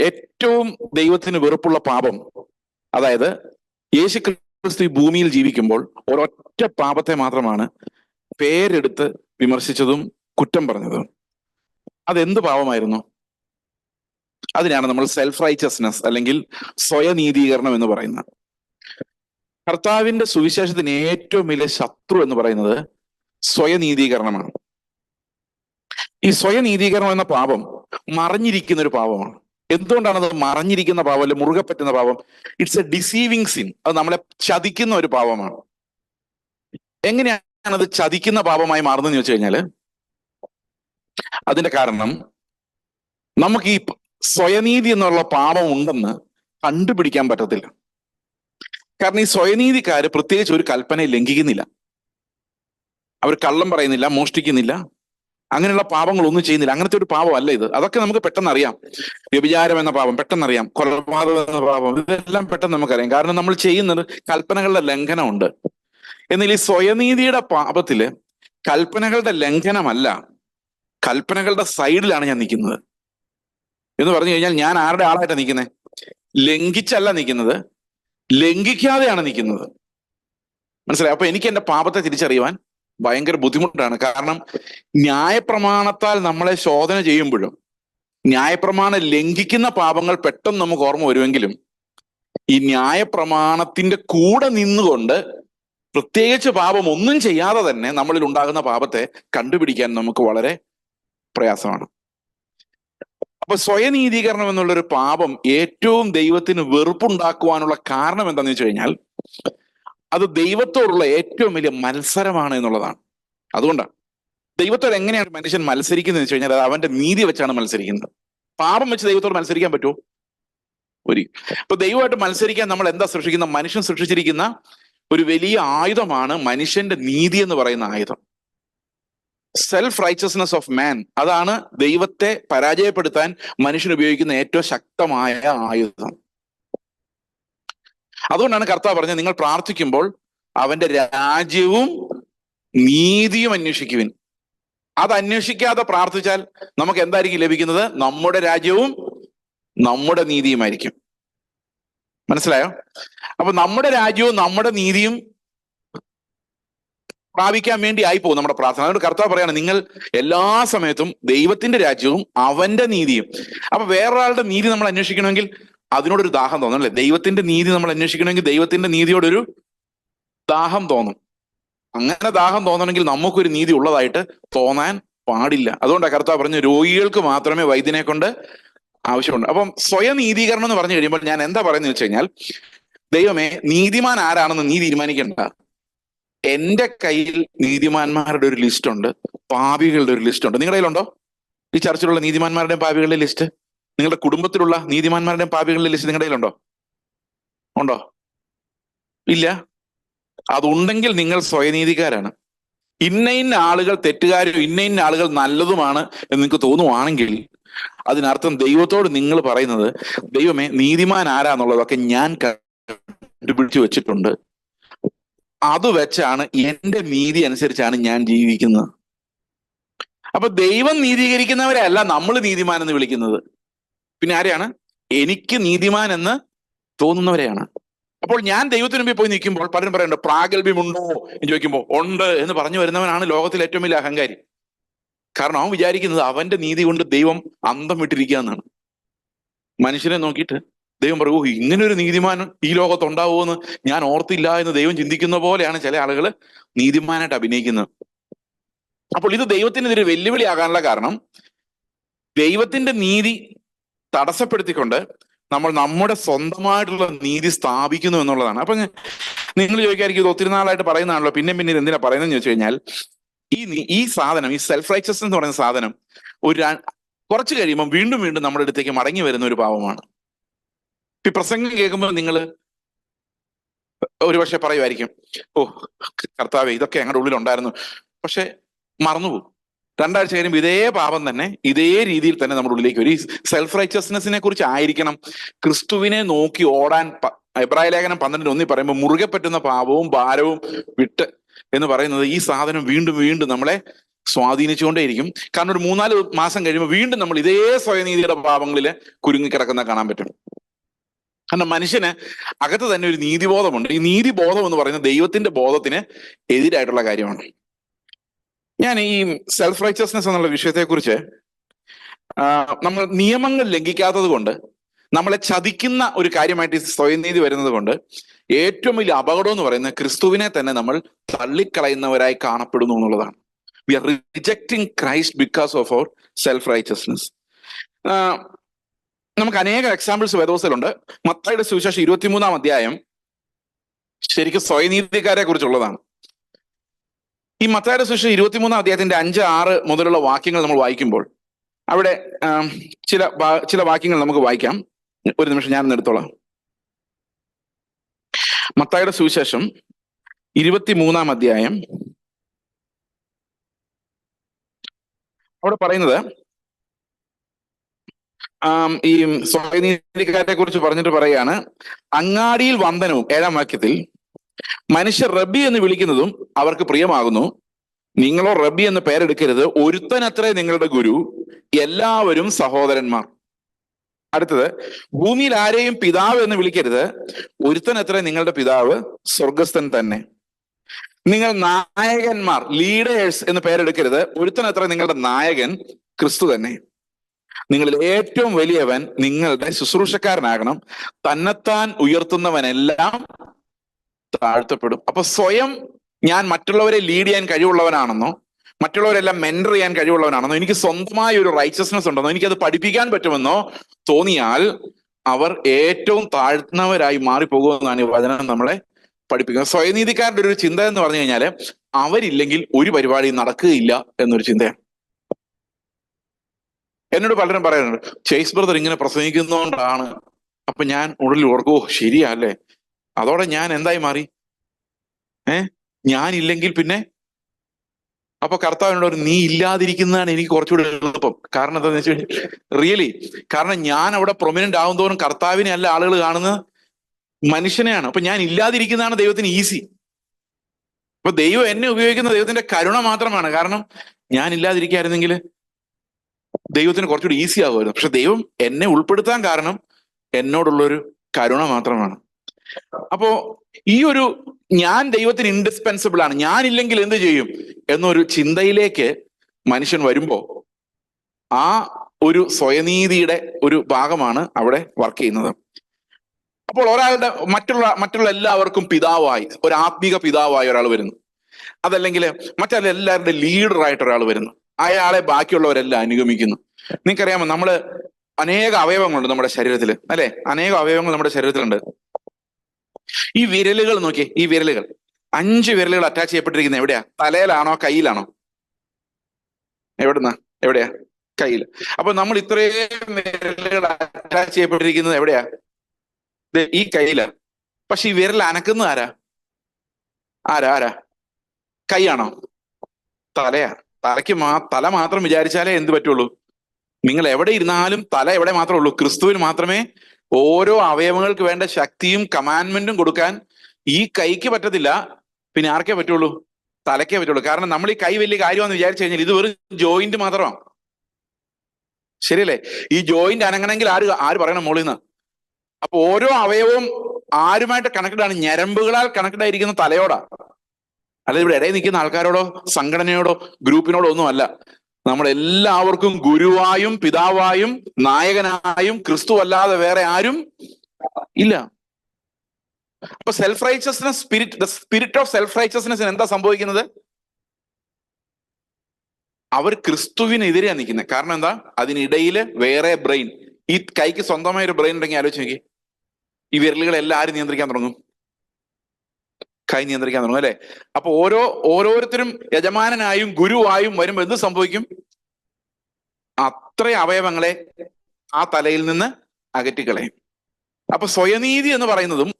ഏറ്റവും ദൈവത്തിന് വെറുപ്പുള്ള പാപം അതായത് യേശു ക്രിസ്തു ഭൂമിയിൽ ജീവിക്കുമ്പോൾ ഒരൊറ്റ പാപത്തെ മാത്രമാണ് പേരെടുത്ത് വിമർശിച്ചതും കുറ്റം പറഞ്ഞതും. അതെന്ത് പാപമായിരുന്നു? അതിനാണ് നമ്മൾ സെൽഫ് റൈച്ചസ്നെസ് അല്ലെങ്കിൽ സ്വയനീതീകരണം എന്ന് പറയുന്നത്. കർത്താവിന്റെ സുവിശേഷത്തിന് ഏറ്റവും വലിയ ശത്രു എന്ന് പറയുന്നത് സ്വയനീതീകരണമാണ്. ഈ സ്വയനീതീകരണം എന്ന പാപം മറിഞ്ഞിരിക്കുന്ന ഒരു പാപമാണ്. എന്തുകൊണ്ടാണ് അത് മറഞ്ഞിരിക്കുന്ന പാവം അല്ലെ മുറുകെ പറ്റുന്ന പാവം ഇറ്റ്സ് എ ഡിസീവിങ് സിൻ അത് നമ്മളെ ചതിക്കുന്ന ഒരു പാവമാണ് എങ്ങനെയാണ് അത് ചതിക്കുന്ന പാപമായി മാറുന്നതെന്ന് ചോദിച്ചു കഴിഞ്ഞാൽ അതിന്റെ കാരണം നമുക്ക് ഈ സ്വയനീതി എന്നുള്ള പാപം ഉണ്ടെന്ന് കണ്ടുപിടിക്കാൻ പറ്റത്തില്ല. കാരണം ഈ സ്വയനീതിക്കാര് പ്രത്യേകിച്ച് ഒരു കൽപ്പനയെ ലംഘിക്കുന്നില്ല. അവർ കള്ളം പറയുന്നില്ല മോഷ്ടിക്കുന്നില്ല. അങ്ങനെയുള്ള പാപങ്ങളൊന്നും ചെയ്യുന്നില്ല. അങ്ങനത്തെ ഒരു പാപമല്ല ഇത്. അതൊക്കെ നമുക്ക് പെട്ടെന്ന് അറിയാം വ്യഭിചാരം എന്ന പാപം പെട്ടെന്ന് അറിയാം കൊലപാതകം എന്ന പാപം ഇതെല്ലാം പെട്ടെന്ന് നമുക്കറിയാം. കാരണം നമ്മൾ ചെയ്യുന്നത് കൽപ്പനകളുടെ ലംഘനമുണ്ട്. എന്നാൽ ഈ സ്വയനീതിയുടെ പാപത്തിൽ കൽപ്പനകളുടെ ലംഘനമല്ല. കൽപ്പനകളുടെ സൈഡിലാണ് ഞാൻ നിൽക്കുന്നത്. എന്ന് പറഞ്ഞു കഴിഞ്ഞാൽ ഞാൻ ആരുടെ ആളായിട്ട് നിൽക്കുന്നത് ലംഘിച്ചല്ല നിൽക്കുന്നത്. ലംഘിക്കാതെയാണ് നിൽക്കുന്നത്. മനസ്സിലായി? അപ്പൊ എനിക്ക് എന്റെ പാപത്തെ തിരിച്ചറിയുവാൻ ഭയങ്കര ബുദ്ധിമുട്ടാണ്. കാരണം ന്യായപ്രമാണത്താൽ നമ്മളെ ശോധന ചെയ്യുമ്പോഴും ന്യായപ്രമാണം ലംഘിക്കുന്ന പാപങ്ങൾ പെട്ടെന്ന് നമുക്ക് ഓർമ്മ വരുമെങ്കിലും ഈ ന്യായപ്രമാണത്തിന്റെ കൂടെ നിന്നുകൊണ്ട് പ്രത്യേകിച്ച് പാപം ഒന്നും ചെയ്യാതെ തന്നെ നമ്മളിൽ ഉണ്ടാകുന്ന പാപത്തെ കണ്ടുപിടിക്കാൻ നമുക്ക് വളരെ പ്രയാസമാണ്. അപ്പൊ സ്വയനീതീകരണം എന്നുള്ളൊരു പാപം ഏറ്റവും ദൈവത്തിന് വെറുപ്പുണ്ടാക്കുവാനുള്ള കാരണം എന്താണെന്ന് വെച്ച് കഴിഞ്ഞാൽ അത് ദൈവത്തോടുള്ള ഏറ്റവും വലിയ മത്സരമാണ് എന്നുള്ളതാണ്. അതുകൊണ്ടാണ്. ദൈവത്തോട് എങ്ങനെയാണ് മനുഷ്യൻ മത്സരിക്കുന്നത് വെച്ച് കഴിഞ്ഞാൽ അത് അവന്റെ നീതി വെച്ചാണ് മത്സരിക്കുന്നത്. പാപം വെച്ച് ദൈവത്തോട് മത്സരിക്കാൻ പറ്റുമോ? ഒരു. അപ്പൊ ദൈവമായിട്ട് മത്സരിക്കാൻ നമ്മൾ എന്താ സൃഷ്ടിക്കുന്ന? മനുഷ്യൻ സൃഷ്ടിച്ചിരിക്കുന്ന ഒരു വലിയ ആയുധമാണ് മനുഷ്യന്റെ നീതി എന്ന് പറയുന്ന ആയുധം. സെൽഫ് റൈച്ചസ്നെസ് ഓഫ് മാൻ അതാണ് ദൈവത്തെ പരാജയപ്പെടുത്താൻ മനുഷ്യൻ ഉപയോഗിക്കുന്ന ഏറ്റവും ശക്തമായ ആയുധം. അതുകൊണ്ടാണ് കർത്താവ് പറഞ്ഞത് നിങ്ങൾ പ്രാർത്ഥിക്കുമ്പോൾ അവന്റെ രാജ്യവും നീതിയും അന്വേഷിക്കുവിൻ. അത് അന്വേഷിക്കാതെ പ്രാർത്ഥിച്ചാൽ നമുക്ക് എന്തായിരിക്കും ലഭിക്കുന്നത്? നമ്മുടെ രാജ്യവും നമ്മുടെ നീതിയുമായിരിക്കും. മനസ്സിലായോ? അപ്പൊ നമ്മുടെ രാജ്യവും നമ്മുടെ നീതിയും പ്രാപിക്കാൻ വേണ്ടി ആയി പോകും നമ്മുടെ പ്രാർത്ഥന. അതുകൊണ്ട് കർത്താവ് പറയാണ് നിങ്ങൾ എല്ലാ സമയത്തും ദൈവത്തിന്റെ രാജ്യവും അവന്റെ നീതിയും. അപ്പൊ വേറൊരാളുടെ നീതി നമ്മൾ അന്വേഷിക്കണമെങ്കിൽ അതിനോടൊരു ദാഹം തോന്നും അല്ലെ? ദൈവത്തിന്റെ നീതി നമ്മൾ അന്വേഷിക്കണമെങ്കിൽ ദൈവത്തിന്റെ നീതിയോടൊരു ദാഹം തോന്നും. അങ്ങനെ ദാഹം തോന്നണമെങ്കിൽ നമുക്കൊരു നീതി ഉള്ളതായിട്ട് തോന്നാൻ പാടില്ല. അതുകൊണ്ടാണ് കർത്താവ് പറഞ്ഞു രോഗികൾക്ക് മാത്രമേ വൈദ്യനെ കൊണ്ട് ആവശ്യമുണ്ട് അപ്പം സ്വയം നീതീകരണം എന്ന് പറഞ്ഞു കഴിയുമ്പോൾ ഞാൻ എന്താ പറയുന്നത് വെച്ച് കഴിഞ്ഞാൽ ദൈവമേ നീതിമാൻ ആരാണെന്ന് നീ തീരുമാനിക്കണ്ട. എന്റെ കയ്യിൽ നീതിമാന്മാരുടെ ഒരു ലിസ്റ്റ് ഉണ്ട് പാപികളുടെ ഒരു ലിസ്റ്റ് ഉണ്ട്. നിങ്ങളുടെ കയ്യിലുണ്ടോ? ഈ ചർച്ചിലുള്ള നീതിമാന്മാരുടെയും പാപികളുടെ ലിസ്റ്റ്? നിങ്ങളുടെ കുടുംബത്തിലുള്ള നീതിമാന്മാരുടെയും പാപികളുടെ ലിസ്റ്റ് നിങ്ങളുടെ കയ്യിലുണ്ടോ? ഉണ്ടോ? ഇല്ല. അതുണ്ടെങ്കിൽ നിങ്ങൾ സ്വയനീതിക്കാരാണ്. ഇന്ന ഇന്ന ആളുകൾ തെറ്റുകാരും ഇന്ന ഇന്ന ആളുകൾ നല്ലതുമാണ് എന്ന് നിങ്ങൾക്ക് തോന്നുവാണെങ്കിൽ അതിനർത്ഥം ദൈവത്തോട് നിങ്ങൾ പറയുന്നത് ദൈവമേ നീതിമാൻ ആരാന്നുള്ളതൊക്കെ ഞാൻ കണ്ടുപിടിച്ചു വെച്ചിട്ടുണ്ട്. അത് വെച്ചാണ് എന്റെ നീതി അനുസരിച്ചാണ് ഞാൻ ജീവിക്കുന്നത്. അപ്പൊ ദൈവം നീതീകരിക്കുന്നവരെ അല്ല നമ്മൾ നീതിമാൻ എന്ന് വിളിക്കുന്നത്. പിന്നെ ആരെയാണ്? എനിക്ക് നീതിമാൻ എന്ന് തോന്നുന്നവരെയാണ്. അപ്പോൾ ഞാൻ ദൈവത്തിന് മുമ്പിൽ പോയി നിൽക്കുമ്പോൾ പലരും പറയുന്നുണ്ട് പ്രാഗൽഭ്യമുണ്ടോ എന്ന് ചോദിക്കുമ്പോൾ ഉണ്ട് എന്ന് പറഞ്ഞു വരുന്നവനാണ് ലോകത്തിലെ ഏറ്റവും വലിയ അഹങ്കാരി. കാരണം അവൻ വിചാരിക്കുന്നത് അവന്റെ നീതി കൊണ്ട് ദൈവം അന്തം വിട്ടിരിക്കുക എന്നാണ്. മനുഷ്യനെ നോക്കിയിട്ട് ദൈവം പറയൂ ഇങ്ങനെ ഒരു നീതിമാൻ ഈ ലോകത്ത് ഉണ്ടാവുമെന്ന് ഞാൻ ഓർത്തില്ല എന്ന് ദൈവം ചിന്തിക്കുന്ന പോലെയാണ് ചില ആളുകൾ നീതിമാനായിട്ട് അഭിനയിക്കുന്നത്. അപ്പോൾ ഇത് ദൈവത്തിനെതിരെ വെല്ലുവിളി വെല്ലുവിളിയാകാനുള്ള കാരണം ദൈവത്തിന്റെ നീതി തടസ്സപ്പെടുത്തിക്കൊണ്ട് നമ്മൾ നമ്മുടെ സ്വന്തമായിട്ടുള്ള നീതി സ്ഥാപിക്കുന്നു എന്നുള്ളതാണ്. അപ്പൊ നിങ്ങൾ ചോദിക്കായിരിക്കും ഇത് ഒത്തിരി നാളായിട്ട് പറയുന്നതാണല്ലോ പിന്നെ പിന്നെ എന്തിനാ പറയുന്നതെന്ന് ചോദിച്ചു കഴിഞ്ഞാൽ ഈ ഈ സാധനം ഈ സെൽഫ് റൈച്ചസ് എന്ന് പറയുന്ന സാധനം ഒരു കുറച്ച് കഴിയുമ്പോൾ വീണ്ടും വീണ്ടും നമ്മുടെ അടുത്തേക്ക് മടങ്ങി വരുന്ന ഒരു പാവമാണ് ഈ പ്രസംഗം കേൾക്കുമ്പോൾ നിങ്ങൾ ഒരുപക്ഷെ പറയുമായിരിക്കും ഓ കർത്താവെ ഇതൊക്കെ ഞങ്ങളുടെ ഉള്ളിലുണ്ടായിരുന്നു. പക്ഷെ മറന്നുപോകും. രണ്ടാഴ്ച കഴിയുമ്പോൾ ഇതേ പാപം തന്നെ ഇതേ രീതിയിൽ തന്നെ നമ്മുടെ ഉള്ളിലേക്ക് വരും. ഈ സെൽഫ് റൈച്ചസ്നെസ്സിനെ കുറിച്ച് ആയിരിക്കണം. ക്രിസ്തുവിനെ നോക്കി ഓടാൻ അഭിപ്രായ ലേഖനം പന്ത്രണ്ടിന് ഒന്നി പറയുമ്പോൾ മുറുകെ പറ്റുന്ന പാപവും ഭാരവും വിട്ട് എന്ന് പറയുന്നത് ഈ സാധനം വീണ്ടും വീണ്ടും നമ്മളെ സ്വാധീനിച്ചുകൊണ്ടേയിരിക്കും. കാരണം ഒരു മൂന്നാൽ മാസം കഴിയുമ്പോൾ വീണ്ടും നമ്മൾ ഇതേ സ്വയനീതിയുടെ പാപങ്ങളിൽ കുരുങ്ങിക്കിടക്കുന്ന കാണാൻ പറ്റും. കാരണം മനുഷ്യന് അകത്ത് തന്നെ ഒരു നീതിബോധമുണ്ട്. ഈ നീതിബോധം എന്ന് പറയുന്നത് ദൈവത്തിന്റെ ബോധത്തിന് എതിരായിട്ടുള്ള കാര്യമാണ്. ഞാൻ ഈ സെൽഫ് റൈച്ചസ്നെസ് എന്നുള്ള വിഷയത്തെക്കുറിച്ച് കുറിച്ച് നമ്മൾ നിയമങ്ങൾ ലംഘിക്കാത്തത് കൊണ്ട് നമ്മളെ ചതിക്കുന്ന ഒരു കാര്യമായിട്ട് ഈ സ്വയംനീതി വരുന്നത് കൊണ്ട് ഏറ്റവും വലിയ അപകടം എന്ന് പറയുന്നത് ക്രിസ്തുവിനെ തന്നെ നമ്മൾ തള്ളിക്കളയുന്നവരായി കാണപ്പെടുന്നു എന്നുള്ളതാണ്. We are rejecting Christ because of our self righteousness നമുക്ക് അനേക എക്സാമ്പിൾസ് വേദോസലുണ്ട് മത്തായുടെ സുവിശേഷം ഇരുപത്തിമൂന്നാം അധ്യായം ശരിക്കും സ്വയനീതിക്കാരെ കുറിച്ചുള്ളതാണ് ഈ മത്തായുടെ സുവിശേഷം ഇരുപത്തിമൂന്നാം അധ്യായത്തിന്റെ അഞ്ച് ആറ് മുതലുള്ള വാക്യങ്ങൾ നമ്മൾ വായിക്കുമ്പോൾ അവിടെ ചില ചില വാക്യങ്ങൾ നമുക്ക് വായിക്കാം. ഒരു നിമിഷം ഞാൻ എടുത്തോളാം. മത്തായുടെ സുവിശേഷം ഇരുപത്തിമൂന്നാം അധ്യായം. അവിടെ പറയുന്നത് ഈ സ്വയനീതിക്കാരെ കുറിച്ച് പറഞ്ഞിട്ട് പറയാണ് അങ്ങാടിയിൽ വന്ദനവും ഏഴാം വാക്യത്തിൽ മനുഷ്യർ റബ്ബി എന്ന് വിളിക്കുന്നതും അവർക്ക് പ്രിയമാകുന്നു. നിങ്ങളോ റബ്ബി എന്ന് പേരെടുക്കരുത്. ഒരുത്തനത്രേ നിങ്ങളുടെ ഗുരു. എല്ലാവരും സഹോദരന്മാർ. അടുത്തത് ഭൂമിയിൽ ആരെയും പിതാവ് എന്ന് വിളിക്കരുത്. ഒരുത്തനത്രേ നിങ്ങളുടെ പിതാവ് സ്വർഗസ്ഥൻ തന്നെ. നിങ്ങൾ നായകന്മാർ ലീഡേഴ്സ് എന്ന് പേരെടുക്കരുത്. ഒരുത്തനത്ര നിങ്ങളുടെ നായകൻ ക്രിസ്തു തന്നെ. നിങ്ങളിൽ ഏറ്റവും വലിയവൻ നിങ്ങളുടെ ശുശ്രൂഷക്കാരനാകണം. തന്നെത്താൻ ഉയർത്തുന്നവനെല്ലാം താഴ്ത്തപ്പെടും. അപ്പൊ സ്വയം ഞാൻ മറ്റുള്ളവരെ ലീഡ് ചെയ്യാൻ കഴിവുള്ളവനാണെന്നോ മറ്റുള്ളവരെല്ലാം മെന്റർ ചെയ്യാൻ കഴിവുള്ളവനാണെന്നോ എനിക്ക് സ്വന്തമായ ഒരു റൈച്ചസ്നെസ് ഉണ്ടെന്നോ എനിക്കത് പഠിപ്പിക്കാൻ പറ്റുമെന്നോ തോന്നിയാൽ അവർ ഏറ്റവും താഴ്ന്നവരായി മാറിപ്പോകുമെന്നാണ് ഈ വചനം നമ്മളെ പഠിപ്പിക്കുന്നത്. സ്വയനീതിക്കാരുടെ ഒരു ചിന്ത എന്ന് പറഞ്ഞു കഴിഞ്ഞാൽ അവരില്ലെങ്കിൽ ഒരു പരിപാടി നടക്കുകയില്ല എന്നൊരു ചിന്തയാണ്. എന്നോട് പലരും പറയാറുണ്ട് ചേസ് ബ്രദർ ഇങ്ങനെ പ്രസംഗിക്കുന്നതുകൊണ്ടാണ് അപ്പൊ ഞാൻ ഉള്ളിൽ ശരിയല്ലേ ശരിയാ അല്ലേ? അതോടെ ഞാൻ എന്തായി മാറി? ഏ? ഞാനില്ലെങ്കിൽ പിന്നെ? അപ്പൊ ഒരു നീ ഇല്ലാതിരിക്കുന്നതാണ് എനിക്ക് കുറച്ചുകൂടി എളുപ്പം. കാരണം എന്താണെന്ന് വെച്ച് കഴിഞ്ഞാൽ റിയലി കാരണം ഞാൻ അവിടെ പ്രൊമിനന്റ് ആവും തോറും കർത്താവിനെ അല്ല ആളുകൾ കാണുന്നത് മനുഷ്യനെയാണ്. അപ്പൊ ഞാൻ ഇല്ലാതിരിക്കുന്നതാണ് ദൈവത്തിന് ഈസി അപ്പൊ ദൈവം എന്നെ ഉപയോഗിക്കുന്ന ദൈവത്തിന്റെ കരുണ മാത്രമാണ്. കാരണം ഞാൻ ഇല്ലാതിരിക്കായിരുന്നെങ്കിൽ ദൈവത്തിന് കുറച്ചുകൂടി ഈസി ആകുമായിരുന്നു പക്ഷെ ദൈവം എന്നെ ഉൾപ്പെടുത്താൻ കാരണം എന്നോടുള്ളൊരു കരുണ മാത്രമാണ്. അപ്പോ ഈ ഒരു ഞാൻ ദൈവത്തിന് ഇൻഡിസ്പെൻസിബിൾ ആണ്. ഞാനില്ലെങ്കിൽ എന്ത് ചെയ്യും? എന്നൊരു ചിന്തയിലേക്ക് മനുഷ്യൻ വരുമ്പോ ആ ഒരു സ്വയനീതിയുടെ ഒരു ഭാഗമാണ് അവിടെ വർക്ക് ചെയ്യുന്നത്. അപ്പോൾ ഒരാളുടെ മറ്റുള്ള മറ്റുള്ള എല്ലാവർക്കും പിതാവായി ഒരു ആത്മീക പിതാവായി ഒരാൾ വരുന്നു. അതല്ലെങ്കിൽ മറ്റുള്ള എല്ലാവരുടെ ലീഡറായിട്ട് ഒരാൾ വരുന്നു. അയാളെ ബാക്കിയുള്ളവരെല്ലാം അനുഗമിക്കുന്നു. നിങ്ങൾക്കറിയാമോ നമ്മൾ അനേക അവയവങ്ങളുണ്ട് നമ്മുടെ ശരീരത്തിൽ അല്ലെ? അനേക അവയവങ്ങൾ നമ്മുടെ ശരീരത്തിലുണ്ട്. ഈ വിരലുകൾ നോക്കി ഈ വിരലുകൾ. അഞ്ച് വിരലുകൾ അറ്റാച്ച് ചെയ്യപ്പെട്ടിരിക്കുന്നത് എവിടെയാ? തലയിലാണോ കയ്യിലാണോ? എവിടുന്ന? എവിടെയാ? കയ്യിൽ. അപ്പൊ നമ്മൾ ഇത്രയും വിരലുകൾ അറ്റാച്ച് ചെയ്യപ്പെട്ടിരിക്കുന്നത് എവിടെയാ? ഈ കയ്യില. പക്ഷെ ഈ വിരൽ അനക്കുന്ന ആരാ? ആരാ ആരാ? കൈയാണോ? തലയാ. തലയ്ക്ക് മാ തല മാത്രം വിചാരിച്ചാലേ എന്ത് പറ്റുള്ളൂ? നിങ്ങൾ എവിടെ ഇരുന്നാലും തല എവിടെ മാത്രമേ ഉള്ളൂ. ക്രിസ്തുവിന് മാത്രമേ ഓരോ അവയവങ്ങൾക്ക് വേണ്ട ശക്തിയും കമാൻഡ്മെന്റും കൊടുക്കാൻ ഈ കൈക്ക് പറ്റത്തില്ല. പിന്നെ ആർക്കേ പറ്റുള്ളൂ? തലക്കേ പറ്റുള്ളൂ. കാരണം നമ്മൾ ഈ കൈ വലിയ കാര്യമാണെന്ന് വിചാരിച്ചു കഴിഞ്ഞാൽ ഇത് വെറും ജോയിന്റ് മാത്രമാണ് ശരിയല്ലേ? ഈ ജോയിന്റ് അനങ്ങണമെങ്കിൽ ആര് ആര് പറയണം മോളിൽ നിന്ന്? അപ്പൊ ഓരോ അവയവവും ആരുമായിട്ട് കണക്റ്റഡ് ആണ്. ഞരമ്പുകളാൽ കണക്റ്റഡ് ആയിരിക്കുന്ന തലയോടാ. അല്ലെ ഇവിടെ ഇടയിൽ നിൽക്കുന്ന ആൾക്കാരോടോ സംഘടനയോടോ ഗ്രൂപ്പിനോടോ ഒന്നും അല്ല നമ്മൾ എല്ലാവർക്കും ഗുരുവായും പിതാവായും നായകനായും ക്രിസ്തു അല്ലാതെ വേറെ ആരും ഇല്ല. അപ്പൊ self righteousness spirit the spirit of self റൈച്ചസ്നെസ്സിന് എന്താ സംഭവിക്കുന്നത്? അവർ ക്രിസ്തുവിനെതിരെയാണ് നിൽക്കുന്നത് കാരണം എന്താ? അതിനിടയിൽ വേറെ ബ്രെയിൻ ഈ കൈക്ക് സ്വന്തമായ ഒരു ബ്രെയിൻ ഉണ്ടെങ്കിൽ ആലോചിച്ച് നോക്കി ഈ വിരലുകളെല്ലാം ആര് നിയന്ത്രിക്കാൻ തുടങ്ങും? കൈ നിയന്ത്രിക്കാൻ തുടങ്ങും അല്ലെ? അപ്പൊ ഓരോ ഓരോരുത്തരും യജമാനനായും ഗുരുവായും വരുമ്പോ എന്ത് സംഭവിക്കും? അത്ര അവയവങ്ങളെ ആ തലയിൽ നിന്ന് അകറ്റിക്കളയും. അപ്പൊ സ്വയനീതി എന്ന് പറയുന്നതും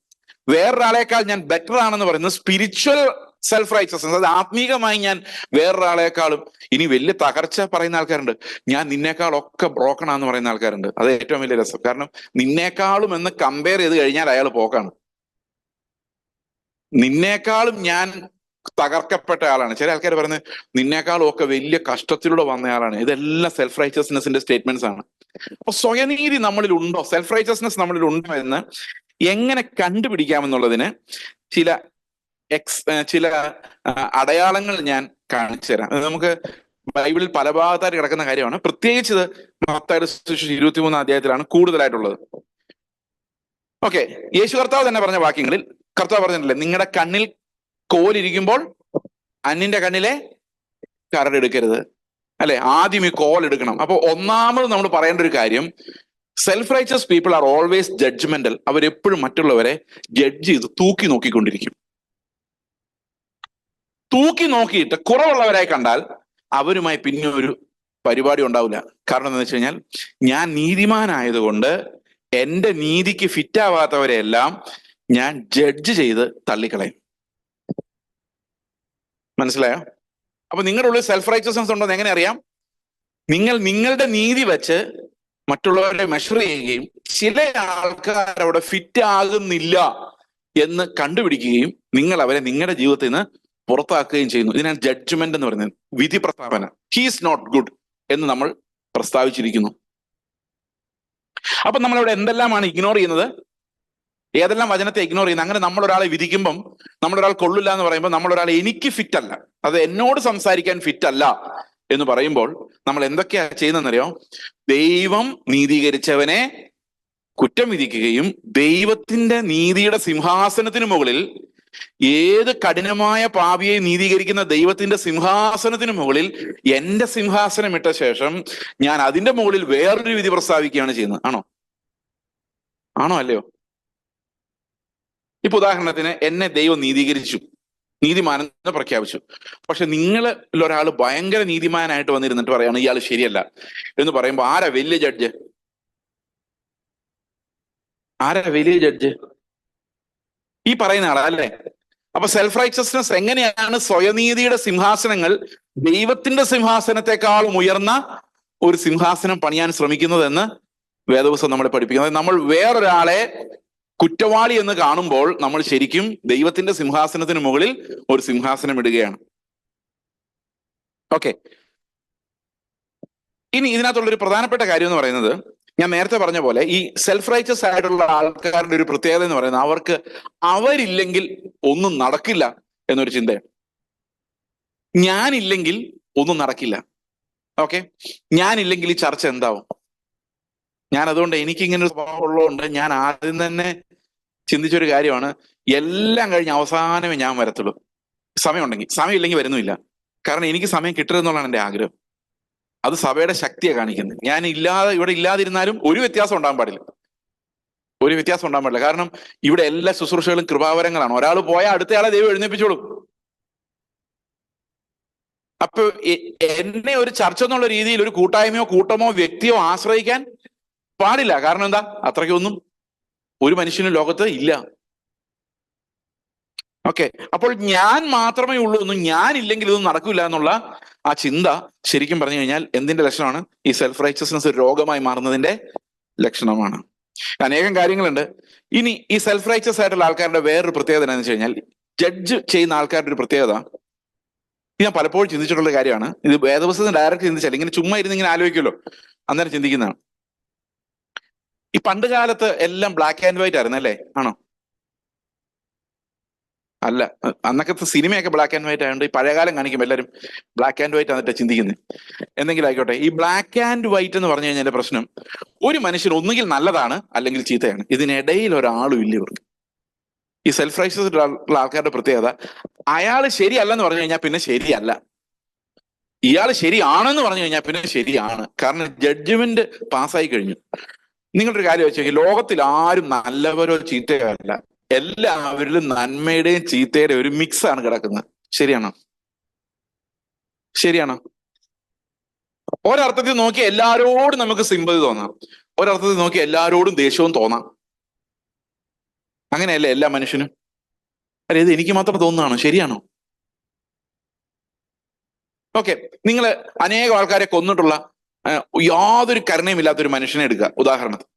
വേറൊരാളേക്കാൾ ഞാൻ ബെറ്റർ ആണെന്ന് പറയുന്നത് സ്പിരിച്വൽ സെൽഫ് റൈറ്റ്സസ് അത് ആത്മീകമായി ഞാൻ വേറൊരാളെക്കാളും ഇനി വലിയ തകർച്ച പറയുന്ന ആൾക്കാരുണ്ട്. ഞാൻ നിന്നേക്കാളൊക്കെ ബ്രോക്കൺ ആണെന്ന് പറയുന്ന ആൾക്കാരുണ്ട്. അത് ഏറ്റവും വലിയ രസം. കാരണം നിന്നേക്കാളും എന്ന് കമ്പയർ ചെയ്ത് കഴിഞ്ഞാൽ അയാൾ പോക്കാണ് നിന്നേക്കാളും ഞാൻ തകർക്കപ്പെട്ട ആളാണ്. ചില ആൾക്കാർ പറയുന്നത് നിന്നേക്കാളും ഒക്കെ വലിയ കഷ്ടത്തിലൂടെ വന്നയാളാണ് ഇതെല്ലാം സെൽഫ് റൈറ്റസ്നെസിന്റെ സ്റ്റേറ്റ്മെന്റ്സ് ആണ്. അപ്പൊ സ്വയനീതി നമ്മളിൽ ഉണ്ടോ? സെൽഫ് റൈറ്റസ്നെസ് നമ്മളിൽ ഉണ്ടോ എന്ന് എങ്ങനെ കണ്ടുപിടിക്കാമെന്നുള്ളതിന് ചില എക്സ് ചില അടയാളങ്ങൾ ഞാൻ കാണിച്ചു തരാം. നമുക്ക് ബൈബിളിൽ പല ഭാഗത്തായിട്ട് കിടക്കുന്ന കാര്യമാണ്. പ്രത്യേകിച്ച് ഇത് മത്തായിയുടെ സുവിശേഷം ഇരുപത്തിമൂന്നാം അധ്യായത്തിലാണ് കൂടുതലായിട്ടുള്ളത്. ഓക്കെ. യേശു കർത്താവ് തന്നെ പറഞ്ഞ വാക്യങ്ങളിൽ കർത്താവ് പറഞ്ഞിട്ടില്ലേ നിങ്ങളുടെ കണ്ണിൽ കോലിരിക്കുമ്പോൾ അന്യന്റെ കണ്ണിലെ കരടെടുക്കരുത് അല്ലെ? ആദ്യം ഈ കോൾ എടുക്കണം. അപ്പൊ ഒന്നാമത് നമ്മൾ പറയേണ്ട ഒരു കാര്യം self righteous people are always judgmental അവരെപ്പോഴും മറ്റുള്ളവരെ ജഡ്ജ് ചെയ്ത് തൂക്കി നോക്കിക്കൊണ്ടിരിക്കും. തൂക്കി നോക്കിയിട്ട് കുറവുള്ളവരായി കണ്ടാൽ അവരുമായി പിന്നെ ഒരു പരിപാടി ഉണ്ടാവില്ല. കാരണം എന്താ വെച്ച് കഴിഞ്ഞാൽ ഞാൻ നീതിമാനായതുകൊണ്ട് എന്റെ നീതിക്ക് ഫിറ്റ് ആവാത്തവരെയെല്ലാം ഞാൻ ജഡ്ജ് ചെയ്ത് തള്ളിക്കളയും. മനസ്സിലായോ? അപ്പൊ നിങ്ങളുടെ ഉള്ളിൽ സെൽഫ് റൈറ്റസ്നസ് ഉണ്ടോ എന്ന് എങ്ങനെ അറിയാം? നിങ്ങൾ നിങ്ങളുടെ നീതി വെച്ച് മറ്റുള്ളവരെ മെഷർ ചെയ്യുകയും ചില ആൾക്കാർ അവിടെ ഫിറ്റ് ആകുന്നില്ല എന്ന് കണ്ടുപിടിക്കുകയും നിങ്ങൾ അവരെ നിങ്ങളുടെ ജീവിതത്തിൽ നിന്ന് പുറത്താക്കുകയും ചെയ്യുന്നു. ഇതിനാണ് ജഡ്ജ്മെന്റ് എന്ന് പറയുന്നത്. വിധി പ്രസ്താവന ഹീസ് നോട്ട് ഗുഡ് എന്ന് നമ്മൾ പ്രസ്താവിച്ചിരിക്കുന്നു. അപ്പൊ നമ്മളിവിടെ എന്തെല്ലാമാണ് ഇഗ്നോർ ചെയ്യുന്നത്? ഏതെല്ലാം വചനത്തെ ഇഗ്നോർ ചെയ്യുന്നത് അങ്ങനെ നമ്മൾ ഒരാളെ വിധിക്കുമ്പം നമ്മളൊരാൾ കൊള്ളില്ല എന്ന് പറയുമ്പോൾ നമ്മൾ ഒരാൾ എനിക്ക് ഫിറ്റ് അല്ല. അത് എന്നോട് സംസാരിക്കാൻ ഫിറ്റ് അല്ല എന്ന് പറയുമ്പോൾ നമ്മൾ എന്തൊക്കെയാ ചെയ്യുന്നതെന്നറിയോ? ദൈവം നീതീകരിച്ചവനെ കുറ്റം വിധിക്കുകയും ദൈവത്തിന്റെ നീതിയുടെ സിംഹാസനത്തിന് മുകളിൽ ഏത് കഠിനമായ പാവിയെ നീതീകരിക്കുന്ന ദൈവത്തിന്റെ സിംഹാസനത്തിന് മുകളിൽ എന്റെ സിംഹാസനം ഇട്ട ശേഷം ഞാൻ അതിന്റെ മുകളിൽ വേറൊരു വിധി പ്രസ്താവിക്കുകയാണ് ചെയ്യുന്നത്. ആണോ? ആണോ അല്ലയോ? ഇപ്പൊ ഉദാഹരണത്തിന് എന്നെ ദൈവം നീതീകരിച്ചു നീതിമാനെന്ന് പ്രഖ്യാപിച്ചു. പക്ഷെ നിങ്ങളിൽ ഒരാൾ ഭയങ്കര നീതിമാനായിട്ട് വന്നിരുന്നിട്ട് പറയാണ് ഇയാൾ ശരിയല്ല എന്ന് പറയുമ്പോൾ ആരാ വലിയ ജഡ്ജ് ആരാ വലിയ ജഡ്ജ് ഈ പറയുന്ന ആളാ അല്ലേ? അപ്പൊ സെൽഫ് റൈച്ചസ്നെസ് എങ്ങനെയാണ് സ്വയനീതിയുടെ സിംഹാസനങ്ങൾ ദൈവത്തിന്റെ സിംഹാസനത്തെക്കാളും ഉയർന്ന ഒരു സിംഹാസനം പണിയാൻ ശ്രമിക്കുന്നതെന്ന് വേദപുസ്തകം നമ്മളെ പഠിപ്പിക്കുന്നത് നമ്മൾ വേറൊരാളെ കുറ്റവാളി എന്ന് കാണുമ്പോൾ നമ്മൾ ശരിക്കും ദൈവത്തിന്റെ സിംഹാസനത്തിന് മുകളിൽ ഒരു സിംഹാസനം ഇടുകയാണ്. ഓക്കെ ഇനി ഇതിനകത്തുള്ള ഒരു പ്രധാനപ്പെട്ട കാര്യം എന്ന് പറയുന്നത് ഞാൻ നേരത്തെ പറഞ്ഞ പോലെ ഈ സെൽഫ് റൈറ്റസ് ആയിട്ടുള്ള ആൾക്കാരുടെ ഒരു പ്രത്യേകത എന്ന് പറയുന്നത് അവർക്ക് അവരില്ലെങ്കിൽ ഒന്നും നടക്കില്ല എന്നൊരു ചിന്തയാണ്. ഞാനില്ലെങ്കിൽ ഒന്നും നടക്കില്ല. ഓക്കെ ഞാനില്ലെങ്കിൽ ഈ ചർച്ച എന്താവും? ഞാൻ അതുകൊണ്ട് എനിക്ക് ഇങ്ങനെ ഒരു സ്വഭാവം ഉള്ളതുകൊണ്ട് ഞാൻ ആദ്യം തന്നെ ചിന്തിച്ചൊരു കാര്യമാണ്. എല്ലാം കഴിഞ്ഞ് അവസാനമേ ഞാൻ വരത്തുള്ളൂ. സമയമുണ്ടെങ്കിൽ സമയമില്ലെങ്കിൽ വരുന്നുമില്ല. കാരണം എനിക്ക് സമയം കിട്ടരുതെന്നുള്ളതാണ് എന്റെ ആഗ്രഹം. അത് സഭയുടെ ശക്തിയെ കാണിക്കുന്നത്. ഞാൻ ഇല്ലാതെ ഇവിടെ ഇല്ലാതിരുന്നാലും ഒരു വ്യത്യാസം ഉണ്ടാകാൻ പാടില്ല. ഒരു വ്യത്യാസം ഉണ്ടാകാൻ പാടില്ല. കാരണം ഇവിടെ എല്ലാ ശുശ്രൂഷകളും കൃപാവരങ്ങളാണ്. ഒരാൾ പോയാൽ അടുത്തയാളെ ദൈവം എഴുന്നേപ്പിച്ചോളും. അപ്പൊ എന്നെ ഒരു ചർച്ച എന്നുള്ള രീതിയിൽ ഒരു കൂട്ടായ്മയോ കൂട്ടമോ വ്യക്തിയോ ആശ്രയിക്കാൻ പാടില്ല. കാരണം എന്താ? അത്രയ്ക്കൊന്നും ഒരു മനുഷ്യനും ലോകത്ത് ഇല്ല. ഓക്കെ. അപ്പോൾ ഞാൻ മാത്രമേ ഉള്ളൂ ഒന്നും ഞാൻ ഇല്ലെങ്കിൽ ഇതൊന്നും നടക്കില്ല എന്നുള്ള ആ ചിന്ത ശരിക്കും പറഞ്ഞു കഴിഞ്ഞാൽ എന്തിന്റെ ലക്ഷണമാണ്? ഈ സെൽഫ് റൈച്ചസ്നെസ് ഒരു രോഗമായി മാറുന്നതിന്റെ ലക്ഷണമാണ്. അനേകം കാര്യങ്ങളുണ്ട്. ഇനി ഈ സെൽഫ് റൈച്ചസ് ആയിട്ടുള്ള ആൾക്കാരുടെ വേറൊരു പ്രത്യേകത എന്താണെന്ന് വെച്ച് കഴിഞ്ഞാൽ ജഡ്ജ് ചെയ്യുന്ന ആൾക്കാരുടെ ഒരു പ്രത്യേകത. ഞാൻ പലപ്പോഴും ചിന്തിച്ചിട്ടുള്ള കാര്യമാണ്. ഇത് വേദപുസ്തകം ഡയറക്റ്റ് ചിന്തിച്ചാൽ ഇങ്ങനെ ചുമ്മാ ഇരുന്ന് ഇങ്ങനെ ആലോചിക്കുമല്ലോ. അന്നേരം ചിന്തിക്കുന്നതാണ്. ഈ പണ്ട് കാലത്ത് എല്ലാം ബ്ലാക്ക് ആൻഡ് വൈറ്റ് ആയിരുന്നു അല്ലേ? ആണോ? അല്ല അന്നൊക്കെ സിനിമയൊക്കെ ബ്ലാക്ക് ആൻഡ് വൈറ്റ് ആയതുകൊണ്ട് ഈ പഴയകാലം കാണിക്കും എല്ലാവരും ബ്ലാക്ക് ആൻഡ് വൈറ്റ് ആണെന്നിട്ട് ചിന്തിക്കുന്നത് എന്തെങ്കിലും ആയിക്കോട്ടെ ഈ ബ്ലാക്ക് ആൻഡ് വൈറ്റ് എന്ന് പറഞ്ഞു കഴിഞ്ഞാൽ പ്രശ്നം ഒരു മനുഷ്യൻ ഒന്നുകിൽ നല്ലതാണ് അല്ലെങ്കിൽ ചീത്തയാണ്. ഇതിനിടയിൽ ഒരാളും ഇല്ല ഇവർക്ക്. ഈ സെൽഫ് റൈസസ് ഉള്ള ആൾക്കാരുടെ പ്രത്യേകത അയാൾ ശരിയല്ലെന്ന് പറഞ്ഞു കഴിഞ്ഞാൽ പിന്നെ ശരിയല്ല. ഇയാൾ ശരിയാണെന്ന് പറഞ്ഞു കഴിഞ്ഞാൽ പിന്നെ ശരിയാണ്. കാരണം ജഡ്ജ്മെന്റ് പാസ്സായി കഴിഞ്ഞു. നിങ്ങളൊരു കാര്യം വെച്ചാൽ ലോകത്തിൽ ആരും നല്ലവരോ ചീത്തയോ അല്ല. എല്ലാവരിലും നന്മയുടെയും ചീത്തയുടെയും ഒരു മിക്സ് ആണ് കിടക്കുന്നത്. ശരിയാണോ? ശരിയാണോ? ഒരർത്ഥത്തിൽ നോക്കി എല്ലാരോടും നമുക്ക് സിമ്പതി തോന്നാം. ഒരർത്ഥത്തിൽ നോക്കി എല്ലാരോടും ദേഷ്യവും തോന്നാം. അങ്ങനെയല്ലേ എല്ലാ മനുഷ്യനും? അല്ലെ ഇത് എനിക്ക് മാത്രം തോന്നുന്നതാണോ? ശരിയാണോ? ഓക്കെ നിങ്ങൾ അനേകം ആൾക്കാരെ കൊന്നിട്ടുള്ള യാതൊരു കരുണയും ഇല്ലാത്ത ഒരു മനുഷ്യനെ എടുക്കുക. ഉദാഹരണത്തിന്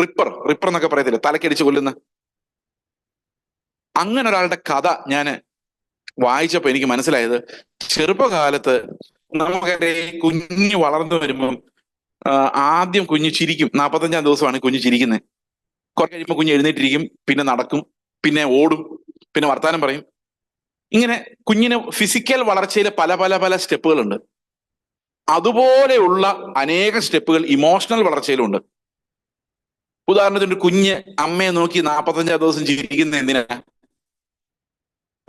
റിപ്പർ റിപ്പർ എന്നൊക്കെ പറയത്തില്ലേ? തലക്കടിച്ച് കൊല്ലുന്ന. അങ്ങനെ ഒരാളുടെ കഥ ഞാൻ വായിച്ചപ്പോ എനിക്ക് മനസ്സിലായത് ചെറുപ്പകാലത്ത് നമുക്കറിയാം ഈ കുഞ്ഞ് വളർന്നു വരുമ്പം ആദ്യം കുഞ്ഞ് ചിരിക്കും. നാൽപ്പത്തഞ്ചാം ദിവസമാണ് കുഞ്ഞ് ചിരിക്കുന്നത് കുറെ കഴിയുമ്പോൾ കുഞ്ഞ് എഴുന്നേറ്റിരിക്കും പിന്നെ നടക്കും പിന്നെ ഓടും പിന്നെ വർത്താനം പറയും. ഇങ്ങനെ കുഞ്ഞിന് ഫിസിക്കൽ വളർച്ചയിൽ പല പല പല സ്റ്റെപ്പുകളുണ്ട് അതുപോലെയുള്ള അനേക സ്റ്റെപ്പുകൾ ഇമോഷണൽ വളർച്ചയിലുണ്ട്. ഉദാഹരണത്തിന് കുഞ്ഞ് അമ്മയെ നോക്കി നാൽപ്പത്തഞ്ചാം ദിവസം ജീവിക്കുന്ന എന്തിനാ?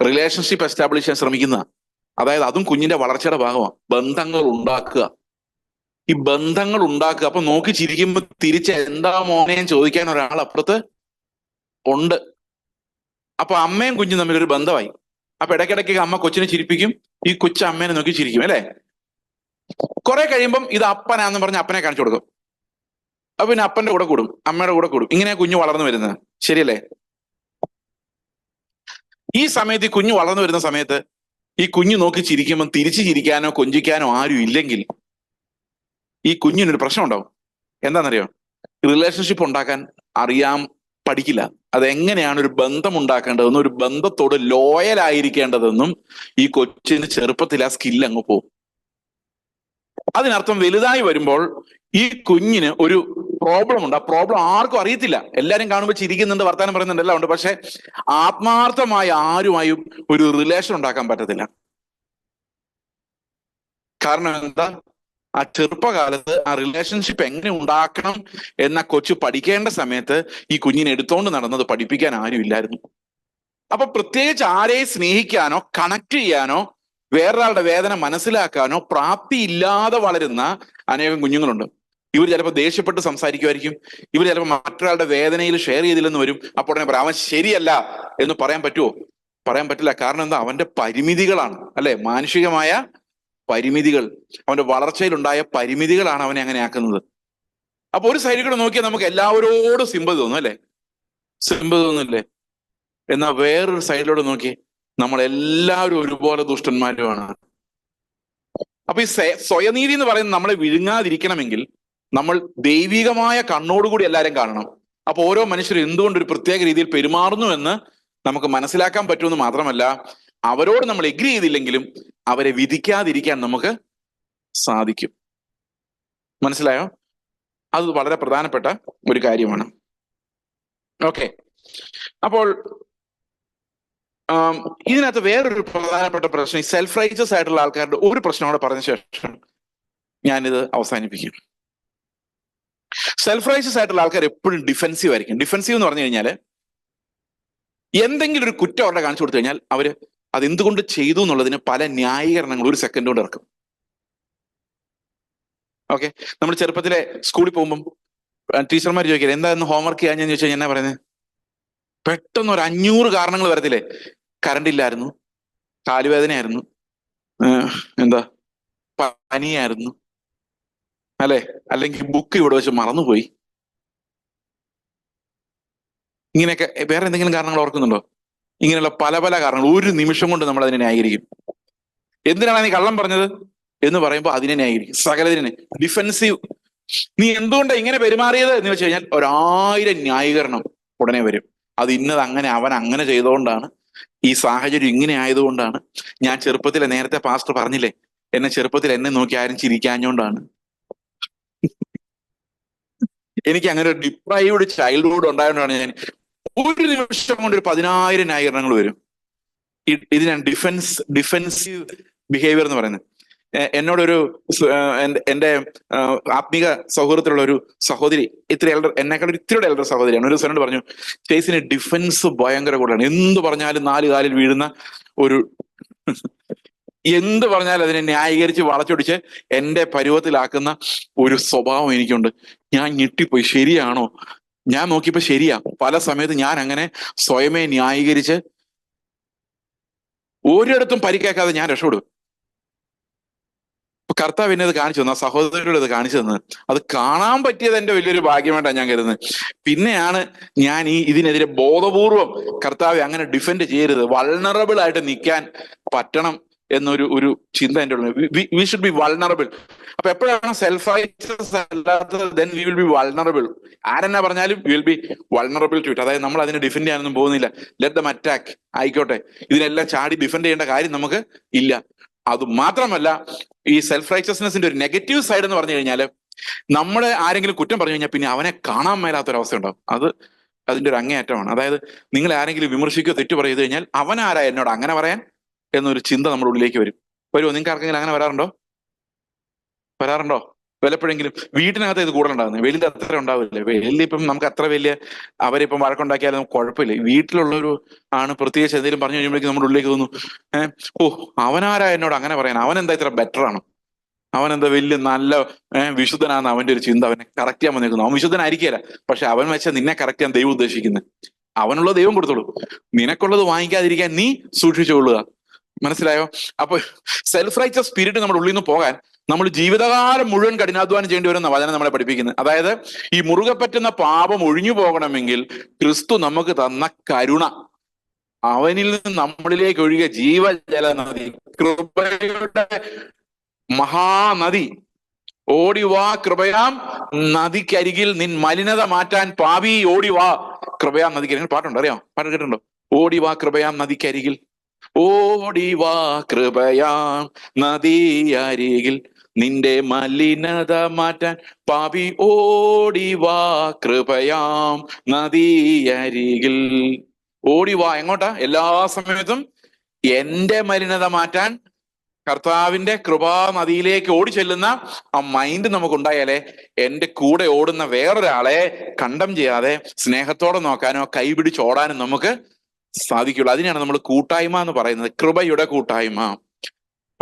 റിലേഷൻഷിപ്പ് എസ്റ്റാബ്ലിഷ് ചെയ്യാൻ ശ്രമിക്കുന്ന. അതായത് അതും കുഞ്ഞിന്റെ വളർച്ചയുടെ ഭാഗമാണ്. ബന്ധങ്ങൾ ഉണ്ടാക്കുക. ഈ ബന്ധങ്ങൾ ഉണ്ടാക്കുക. അപ്പൊ നോക്കി ചിരിക്കുമ്പോൾ തിരിച്ച് എന്താ മോനെയും ചോദിക്കാൻ ഒരാൾ അപ്പുറത്ത് ഉണ്ട്. അപ്പൊ അമ്മയും കുഞ്ഞും തമ്മിൽ ഒരു ബന്ധമായി. അപ്പൊ ഇടയ്ക്കിടയ്ക്ക് അമ്മ കൊച്ചിനെ ചിരിപ്പിക്കും. ഈ കൊച്ചു അമ്മേനെ നോക്കി ചിരിക്കും അല്ലേ? കുറെ കഴിയുമ്പം ഇത് അപ്പനാന്ന് പറഞ്ഞ് അപ്പനെ കാണിച്ചു കൊടുക്കും. അപ്പൊ പിന്നെ അപ്പന്റെ കൂടെ കൂടും അമ്മയുടെ കൂടെ കൂടും. ഇങ്ങനെ കുഞ്ഞു വളർന്നു വരുന്നത്. ശരിയല്ലേ? ഈ സമയത്ത് ഈ കുഞ്ഞു വളർന്നു വരുന്ന സമയത്ത് ഈ കുഞ്ഞു നോക്കി ചിരിക്കുമ്പോൾ തിരിച്ചു ചിരിക്കാനോ കൊഞ്ചിക്കാനോ ആരും ഇല്ലെങ്കിൽ ഈ കുഞ്ഞിനൊരു പ്രശ്നം ഉണ്ടാവും എന്താണെന്നറിയോ? റിലേഷൻഷിപ്പ് ഉണ്ടാക്കാൻ അറിയാൻ പഠിക്കില്ല. അതെങ്ങനെയാണ് ഒരു ബന്ധം ഉണ്ടാക്കേണ്ടതെന്നും ഒരു ബന്ധത്തോട് ലോയൽ ആയിരിക്കേണ്ടതെന്നും ഈ കൊച്ചിന് ചെറുപ്പത്തിൽ ആ സ്കില്ല് അങ്ങ് പോകും അതിനർത്ഥം വലുതായി വരുമ്പോൾ ഈ കുഞ്ഞിന് ഒരു പ്രോബ്ലം ഉണ്ട്. ആ പ്രോബ്ലം ആർക്കും അറിയത്തില്ല. എല്ലാരും കാണുമ്പോൾ ചിരിക്കുന്നുണ്ട് വർത്താനം പറയുന്നുണ്ട് എല്ലാം ഉണ്ട്. പക്ഷെ ആത്മാർത്ഥമായ ആരുമായും ഒരു റിലേഷൻ ഉണ്ടാക്കാൻ പറ്റത്തില്ല. കാരണം എന്താ? ആ ചെറുപ്പകാലത്ത് ആ റിലേഷൻഷിപ്പ് എങ്ങനെ ഉണ്ടാക്കണം എന്ന കൊച്ചു പഠിക്കേണ്ട സമയത്ത് ഈ കുഞ്ഞിനെ എടുത്തോണ്ട് നടന്നത് പഠിപ്പിക്കാൻ ആരും ഇല്ലായിരുന്നു അപ്പൊ പ്രത്യേകിച്ച് ആരെയും സ്നേഹിക്കാനോ കണക്ട് ചെയ്യാനോ വേറൊരാളുടെ വേദന മനസ്സിലാക്കാനോ പ്രാപ്തി ഇല്ലാതെ വളരുന്ന അനേകം കുഞ്ഞുങ്ങളുണ്ട്. ഇവർ ചിലപ്പോൾ ദേഷ്യപ്പെട്ട് സംസാരിക്കുമായിരിക്കും. ഇവർ ചിലപ്പോൾ മറ്റൊരാളുടെ വേദനയിൽ ഷെയർ ചെയ്തില്ലെന്ന് വരും. അപ്പോൾ ഉടനെ പറയാം അവൻ ശരിയല്ല എന്ന് പറയാൻ പറ്റുമോ പറയാൻ പറ്റില്ല. കാരണം എന്താ? അവന്റെ പരിമിതികളാണ്. അല്ലെ? മാനുഷികമായ പരിമിതികൾ. അവന്റെ വളർച്ചയിലുണ്ടായ പരിമിതികളാണ് അവനെ അങ്ങനെ ആക്കുന്നത്. അപ്പൊ ഒരു സൈഡിൽ കൂടെ നോക്കിയാൽ നമുക്ക് എല്ലാവരോടും സിമ്പതി തോന്നും അല്ലെ? സിമ്പതി തോന്നില്ലേ എന്നാ വേറൊരു സൈഡിലൂടെ നോക്കി നമ്മൾ എല്ലാവരും ഒരുപോലെ ദുഷ്ടന്മാരുമാണ്. അപ്പൊ ഈ സ്വയനീതി എന്ന് പറയുന്നത് നമ്മളെ വിഴുങ്ങാതിരിക്കണമെങ്കിൽ നമ്മൾ ദൈവികമായ കണ്ണോടുകൂടി എല്ലാവരും കാണണം. അപ്പൊ ഓരോ മനുഷ്യരും എന്തുകൊണ്ട് ഒരു പ്രത്യേക രീതിയിൽ പെരുമാറുന്നു എന്ന് നമുക്ക് മനസ്സിലാക്കാൻ പറ്റുമെന്ന് മാത്രമല്ല അവരോട് നമ്മൾ എഗ്രി ചെയ്തില്ലെങ്കിലും അവരെ വിധിക്കാതിരിക്കാൻ നമുക്ക് സാധിക്കും. മനസ്സിലായോ? അത് വളരെ പ്രധാനപ്പെട്ട ഒരു കാര്യമാണ്. ഓക്കെ അപ്പോൾ ഇതിനകത്ത് വേറൊരു പ്രധാനപ്പെട്ട പ്രശ്നം ഈ സെൽഫ് റൈറ്റസ് ആയിട്ടുള്ള ആൾക്കാരുടെ ഒരു പ്രശ്നം കൂടെ പറഞ്ഞ ശേഷം ഞാനിത് അവസാനിപ്പിക്കും. സെൽഫ് റൈറ്റസ് ആയിട്ടുള്ള ആൾക്കാർ എപ്പോഴും ഡിഫെൻസീവ് ആയിരിക്കും. ഡിഫെൻസീവ് എന്ന് പറഞ്ഞു കഴിഞ്ഞാൽ എന്തെങ്കിലും ഒരു കുറ്റം അവരുടെ കാണിച്ചു കൊടുത്തു കഴിഞ്ഞാൽ അവർ അതെന്തുകൊണ്ട് ചെയ്തു എന്നുള്ളതിന് പല ന്യായീകരണങ്ങൾ ഒരു സെക്കൻഡ് കൊണ്ട് ഇറക്കും. ഓക്കെ? നമ്മൾ ചെറുപ്പത്തിലെ സ്കൂളിൽ പോകുമ്പം ടീച്ചർമാർ ചോദിക്കില്ല എന്തായിരുന്നു ഹോംവർക്ക് ചെയ്യാൻ ചോദിച്ചാൽ എന്നാ പറയുന്നത് പെട്ടെന്ന് ഒരു അഞ്ഞൂറ് കാരണങ്ങൾ വരത്തില്ലേ? കറണ്ട് ഇല്ലായിരുന്നു. കാലുവേദനയായിരുന്നു. എന്താ? പനിയായിരുന്നു. അല്ലെ? അല്ലെങ്കിൽ ബുക്ക് ഇവിടെ വെച്ച് മറന്നുപോയി. ഇങ്ങനെയൊക്കെ വേറെ എന്തെങ്കിലും കാരണങ്ങൾ ഓർക്കുന്നുണ്ടോ? ഇങ്ങനെയുള്ള പല പല കാരണങ്ങൾ. ഒരു നിമിഷം കൊണ്ട് നമ്മൾ അതിനെ ന്യായീകരിക്കും. എന്തിനാണ് നീ കള്ളം പറഞ്ഞത്? എന്ന് പറയുമ്പോൾ അതിനെ ന്യായീകരിക്കും. സകലതിനെ. ഡിഫെൻസീവ് നീ എന്തുകൊണ്ടാണ് ഇങ്ങനെ പെരുമാറിയത് എന്ന് വെച്ച് കഴിഞ്ഞാൽ ഒരായിരം ന്യായീകരണം ഉടനെ വരും. അത് ഇന്നത് അങ്ങനെ അവൻ അങ്ങനെ ചെയ്തുകൊണ്ടാണ് ഈ സാഹചര്യം ഇങ്ങനെ ആയതുകൊണ്ടാണ്. ഞാൻ ചെറുപ്പത്തിലെ നേരത്തെ പാസ്റ്റർ പറഞ്ഞില്ലേ എന്നെ ചെറുപ്പത്തിൽ എന്നെ നോക്കി ആരും ചിരിക്കാഞ്ഞോണ്ടാണ്. എനിക്ക് അങ്ങനെ ഒരു ഡിപ്രൈവ്ഡ് ചൈൽഡ്ഹുഡ് ഉണ്ടായതുകൊണ്ടാണ് ഞാൻ ഒരു നിമിഷം കൊണ്ട് ഒരു പതിനായിരം ന്യായീകരണങ്ങൾ വരും. ഇതിനാണ് ഡിഫൻസ് ഡിഫൻസീവ് ബിഹേവിയർ എന്ന് പറയുന്നത്. എന്നോടൊരു എന്റെ ആത്മീക സൗഹൃദത്തിലുള്ള ഒരു സഹോദരി ഇത്തിരി എൽഡർ എന്നെക്കാൾ ഒരു എൽഡർ സഹോദരിയാണ്. ഒരു സ്വരണ്ട് പറഞ്ഞു ചേസിന് ഡിഫൻസ് ഭയങ്കര കൂടുതലാണ്. എന്ത് പറഞ്ഞാലും നാല് കാലിൽ വീഴുന്ന ഒരു എന്ത് പറഞ്ഞാലും അതിനെ ന്യായീകരിച്ച് വളച്ചൊടിച്ച് എന്റെ പരുവത്തിലാക്കുന്ന ഒരു സ്വഭാവം എനിക്കുണ്ട്. ഞാൻ ഞെട്ടിപ്പോയി. ശരിയാണോ? ഞാൻ നോക്കിയപ്പോ ശരിയാ. പല സമയത്ത് ഞാൻ അങ്ങനെ സ്വയമേ ന്യായീകരിച്ച് ഒരിടത്തും പരിക്കേക്കാതെ ഞാൻ രക്ഷപ്പെടും. അപ്പൊ കർത്താവ് എന്നെ അത് കാണിച്ചു തന്നു. ആ സഹോദരിയോട് അത് കാണിച്ചു തന്നത് അത് കാണാൻ പറ്റിയത് എന്റെ വലിയൊരു ഭാഗ്യമായിട്ടാണ് ഞാൻ കരുതുന്നത്. പിന്നെയാണ് ഞാൻ ഈ ഇതിനെതിരെ ബോധപൂർവം കർത്താവ് അങ്ങനെ ഡിഫെൻഡ് ചെയ്യരുത്. വൾണറബിൾ ആയിട്ട് നിൽക്കാൻ പറ്റണം എന്നൊരു ഒരു ചിന്ത എന്റെ ഉള്ളിൽ. വി ഷുഡ് ബി വൾണറബിൾ അപ്പൊ എപ്പോഴാണ് സെൽഫ് അല്ലാത്തത് then we will be vulnerable ആരെന്നാ പറഞ്ഞാലും will be vulnerable to it അതായത് നമ്മൾ അതിനെ ഡിഫെൻഡ് ചെയ്യാനൊന്നും പോകുന്നില്ല. ലെറ്റ് ദം അറ്റാക്ക് ആയിക്കോട്ടെ. ഇതിനെല്ലാം ചാടി ഡിഫെൻഡ് ചെയ്യേണ്ട കാര്യം നമുക്ക് ഇല്ല. അത് മാത്രമല്ല ഈ സെൽഫ് റൈച്ചസ്നെസിന്റെ ഒരു നെഗറ്റീവ് സൈഡ് എന്ന് പറഞ്ഞു കഴിഞ്ഞാൽ നമ്മളെ ആരെങ്കിലും കുറ്റം പറഞ്ഞു കഴിഞ്ഞാൽ പിന്നെ അവനെ കാണാൻ മേലാത്തൊരവസ്ഥ ഉണ്ടാവും. അത് അതിന്റെ ഒരു അങ്ങേയറ്റമാണ്. അതായത് നിങ്ങൾ ആരെങ്കിലും വിമർശിക്കുകയോ തെറ്റു പറയത് കഴിഞ്ഞാൽ അവൻ ആരാ എന്നോട് അങ്ങനെ പറയാൻ എന്നൊരു ചിന്ത നമ്മുടെ ഉള്ളിലേക്ക് വരും. വരുമോ നിങ്ങൾക്ക് ആർക്കെങ്കിലും അങ്ങനെ വരാറുണ്ടോ? വരാറുണ്ടോ? വല്ലപ്പോഴെങ്കിലും വീട്ടിനകത്ത് ഇത് കൂടുതൽ ഉണ്ടാകുന്നത് വെളിയിൽ അത്ര ഉണ്ടാവില്ല. വെളിയിൽ ഇപ്പം നമുക്ക് അത്ര വലിയ അവരിപ്പം വഴക്കുണ്ടാക്കിയാലും കുഴപ്പമില്ല. വീട്ടിലുള്ളൊരു ആണ് പ്രത്യേകിച്ച് എന്തെങ്കിലും പറഞ്ഞു കഴിയുമ്പോഴേക്കും നമ്മുടെ ഉള്ളിലേക്ക് തോന്നുന്നു ഏഹ് ഓ അവനാരാ എന്നോട് അങ്ങനെ പറയാൻ? അവൻ എന്താ ഇത്ര ബെറ്റർ ആണ്? അവൻ എന്താ വലിയ നല്ല വിശുദ്ധനാന്ന് അവന്റെ ഒരു ചിന്ത അവനെ കറക്റ്റ് ചെയ്യാൻ വന്നിരിക്കുന്നു. അവൻ വിശുദ്ധനായിരിക്കില്ല പക്ഷെ അവൻ വെച്ച നിന്നെ കറക്റ്റ് ചെയ്യാൻ ദൈവം ഉദ്ദേശിക്കുന്നത് അവനുള്ള ദൈവം കൊടുത്തോളൂ. നിനക്കുള്ളത് വാങ്ങിക്കാതിരിക്കാൻ നീ സൂക്ഷിച്ചുകൊള്ളുക മനസ്സിലായോ? അപ്പൊ സെൽഫ് റൈറ്റസ് സ്പിരിറ്റ് നമ്മുടെ ഉള്ളിൽ നിന്ന് പോകാൻ നമ്മൾ ജീവിതകാലം മുഴുവൻ കഠിനാധ്വാനം ചെയ്യേണ്ടി വരുന്ന വചനം നമ്മളെ പഠിപ്പിക്കുന്നത്. അതായത് ഈ മുറുകെ പറ്റുന്ന പാപം ഒഴിഞ്ഞു പോകണമെങ്കിൽ ക്രിസ്തു നമുക്ക് തന്ന കരുണ. അവനിൽ നിന്ന് നമ്മളിലേക്ക് ഒഴുകിയ ജീവജല നദി കൃപയുടെ മഹാനദി. ഓടിവാ കൃപയാം. നദിക്കരികിൽ നിൻ മലിനത മാറ്റാൻ പാവി ഓടിവാ കൃപയാം നദിക്കരികിൽ. പാട്ടുണ്ട് അറിയാം പാട്ട് കേട്ടിട്ടുണ്ടോ? ഓടിവാ കൃപയാം നദിക്കരികിൽ. ഓടിവാ കൃപയാം നദിയരികിൽ നിന്റെ മലിനത മാറ്റാൻ. പാപി ഓടിവാ കൃപയാം നദിയരികിൽ. ഓടിവാ എങ്ങോട്ടാ? എല്ലാ സമയത്തും എന്റെ മലിനത മാറ്റാൻ കർത്താവിന്റെ കൃപാ നദിയിലേക്ക് ഓടി ചെല്ലുന്ന ആ മൈൻഡ് നമുക്ക് ഉണ്ടായാലേ എന്റെ കൂടെ ഓടുന്ന വേറൊരാളെ കണ്ടം ചെയ്യാതെ സ്നേഹത്തോടെ നോക്കാനോ കൈപിടിച്ച് ഓടാനും നമുക്ക് സാധിക്കുള്ളൂ. അതിനാണ് നമ്മൾ കൂട്ടായ്മ എന്ന് പറയുന്നത്. കൃപയുടെ കൂട്ടായ്മ.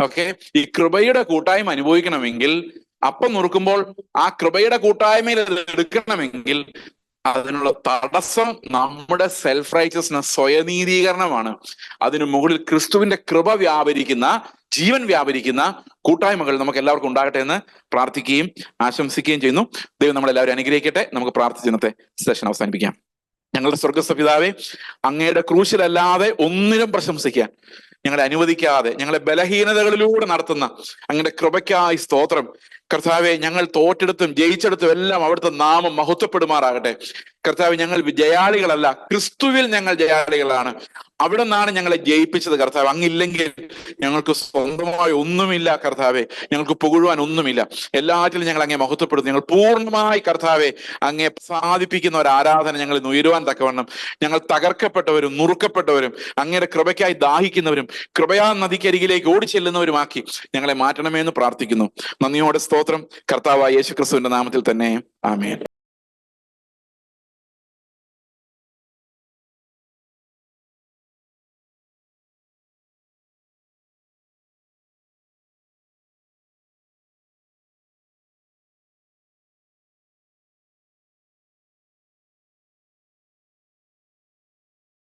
ഓക്കെ? ഈ കൃപയുടെ കൂട്ടായ്മ അനുഭവിക്കണമെങ്കിൽ അപ്പം നുറുക്കുമ്പോൾ ആ കൃപയുടെ കൂട്ടായ്മയിൽ എടുക്കണമെങ്കിൽ അതിനുള്ള തടസ്സം നമ്മുടെ സെൽഫ് റൈറ്റസ്നെസ് സ്വയനീതീകരണമാണ്. അതിനു മുകളിൽ ക്രിസ്തുവിന്റെ കൃപ വ്യാപരിക്കുന്ന ജീവൻ വ്യാപരിക്കുന്ന കൂട്ടായ്മകൾ നമുക്ക് എല്ലാവർക്കും ഉണ്ടാകട്ടെ എന്ന് പ്രാർത്ഥിക്കുകയും ആശംസിക്കുകയും ചെയ്യുന്നു. ദൈവം നമ്മളെല്ലാവരും അനുഗ്രഹിക്കട്ടെ. നമുക്ക് പ്രാർത്ഥിച്ച് ഇന്നത്തെ സെഷൻ അവസാനിപ്പിക്കാം. ഞങ്ങളുടെ സ്വർഗസ്ഥ പിതാവെ അങ്ങയുടെ ക്രൂശിലല്ലാതെ ഒന്നിനും പ്രശംസിക്കാൻ ഞങ്ങളെ അനുവദിക്കാതെ ഞങ്ങളെ ബലഹീനതകളിലൂടെ നടത്തുന്ന അങ്ങയുടെ കൃപയ്ക്കായി സ്തോത്രം. കർത്താവെ ഞങ്ങൾ തോറ്റെടുത്തും ജയിച്ചെടുത്തും എല്ലാം അവിടുത്തെ നാമം മഹത്വപ്പെടുമാറാകട്ടെ. കർത്താവ് ഞങ്ങൾ ജയാളികളല്ല ക്രിസ്തുവിൽ ഞങ്ങൾ ജയാളികളാണ്. അവിടെ നിന്നാണ് ഞങ്ങളെ ജയിപ്പിച്ചത് കർത്താവ്. അങ്ങില്ലെങ്കിൽ ഞങ്ങൾക്ക് സ്വന്തമായി ഒന്നുമില്ല കർത്താവെ. ഞങ്ങൾക്ക് പുകഴുവാൻ ഒന്നുമില്ല. എല്ലാറ്റിലും ഞങ്ങൾ അങ്ങേ മഹത്വപ്പെടുന്നു. ഞങ്ങൾ പൂർണമായി കർത്താവെ അങ്ങേ സാധിപ്പിക്കുന്ന ഒരു ആരാധന ഞങ്ങൾ ഉയരുവാൻ തക്കവണ്ണം. ഞങ്ങൾ തകർക്കപ്പെട്ടവരും നുറുക്കപ്പെട്ടവരും അങ്ങയുടെ കൃപയ്ക്കായി ദാഹിക്കുന്നവരും കൃപയാ നദിക്കരികിലേക്ക് ഓടിച്ചെല്ലുന്നവരുമാക്കി ഞങ്ങളെ മാറ്റണമെന്ന് പ്രാർത്ഥിക്കുന്നു. നന്ദിയോടെ സ്തോത്രം. കർത്താവായ യേശു ക്രിസ്തുവിന്റെ നാമത്തിൽ തന്നെ. ആമേൻ.